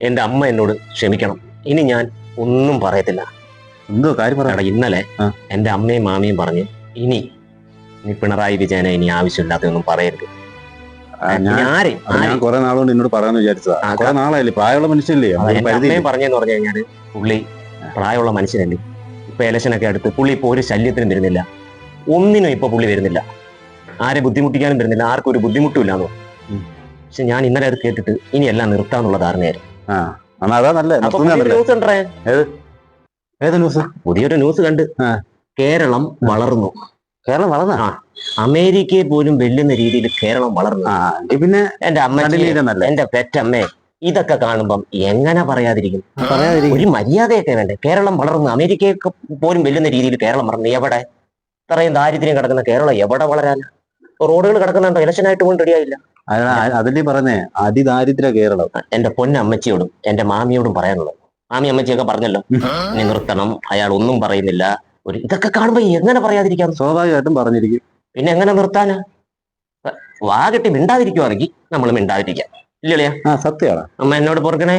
എന്റെ അമ്മ എന്നോട് ക്ഷമിക്കണം. ഇനി ഞാൻ ഒന്നും പറയത്തില്ല. എന്തോ കാര്യം പറയാ ഇന്നലെ ആ. എന്റെ അമ്മയും മാമിയും പറഞ്ഞ് ഇനി ഇനി പിണറായി വിജയനെ ഇനി ആവശ്യമില്ലാത്തൊന്നും പറയരുത്. ആ, ഞാൻ ഇനി ആരെയും അത് ഞാൻ ആരെയും കുറെ നാളുകൊണ്ട് എന്നോട് പറയാന്ന് വിചാരിച്ചതാ. ആ, കുറെ നാളായില്ലേ പ്രായമുള്ള മനുഷ്യല്ലേ അതാ ഒരു എന്റെ പരിധി അമ്മയും പറഞ്ഞെന്ന് പറഞ്ഞു കഴിഞ്ഞാൽ പുള്ളി പ്രായമുള്ള മനുഷ്യനല്ലേ. ഇപ്പൊ ഇലക്ഷനൊക്കെ അടുത്ത് പുള്ളി ഇപ്പൊ ഒരു ശല്യത്തിനും വരുന്നില്ല. ഒന്നിനും ഇപ്പൊ പുള്ളി വരുന്നില്ല. ആരെ ബുദ്ധിമുട്ടിക്കാനും വരുന്നില്ല. ആർക്കും ഒരു ബുദ്ധിമുട്ടും ഇല്ലാന്ന് ഉം. പക്ഷെ ഞാൻ ഇന്നലെ അത് കേട്ടിട്ട് ഇനി എല്ലാം നിർത്താന്നുള്ള ധാരണയായിരുന്നു. ആ എന്നാ അതാ നല്ല ന്യൂസ് ഉണ്ടേ ഏത്? ന്യൂസ്? പുതിയൊരു ന്യൂസ് കണ്ട് കേരളം വളർന്നു. കേരളം വളർന്ന. അമേരിക്കയെ പോലും വെല്ലുന്ന രീതിയിൽ കേരളം വളർന്നു. പിന്നെ എന്റെ അമ്മ എന്റെ പെറ്റമ്മേ ഇതൊക്കെ കാണുമ്പം എങ്ങനെ പറയാതിരിക്കും? പറയാതിരിക്കും. ഒരു മര്യാദയൊക്കെ വേണ്ടേ? കേരളം വളർന്നു. അമേരിക്കയൊക്കെ പോലും വെല്ലുന്ന രീതിയിൽ കേരളം വളർന്നു. എവിടെ? ഇത്രയും ദാരിദ്ര്യം കിടക്കുന്ന കേരളം എവിടെ വളരാനാ? റോഡുകൾ കിടക്കുന്നുണ്ടോ? ഇലക്ഷനായിട്ട് പോലും റെഡിയായില്ല അതല്ലേ പറഞ്ഞേ? അതിദാരിദ്ര്യ കേരളം. എന്റെ പൊന്നമ്മച്ചിയോടും എന്റെ മാമിയോടും പറയാനുള്ളത്. മാമി അമ്മച്ചിയൊക്കെ പറഞ്ഞല്ലോ. ഇനി നിർത്തണം. അയാൾ ഒന്നും പറയുന്നില്ല. ഒരു ഇതൊക്കെ കാണുമ്പോ എങ്ങനെ പറയാതിരിക്കാം? സ്വാഭാവികമായിട്ടും പറഞ്ഞിരിക്കും. പിന്നെ എങ്ങനെ നിർത്താനാ? വാ കെട്ടി മിണ്ടാതിരിക്കുവാണെങ്കിൽ നമ്മൾ മിണ്ടാതിരിക്കാം. ഇല്ലേ ആ സത്യമാണ്. അമ്മ എന്നോട് പൊറുക്കണേ?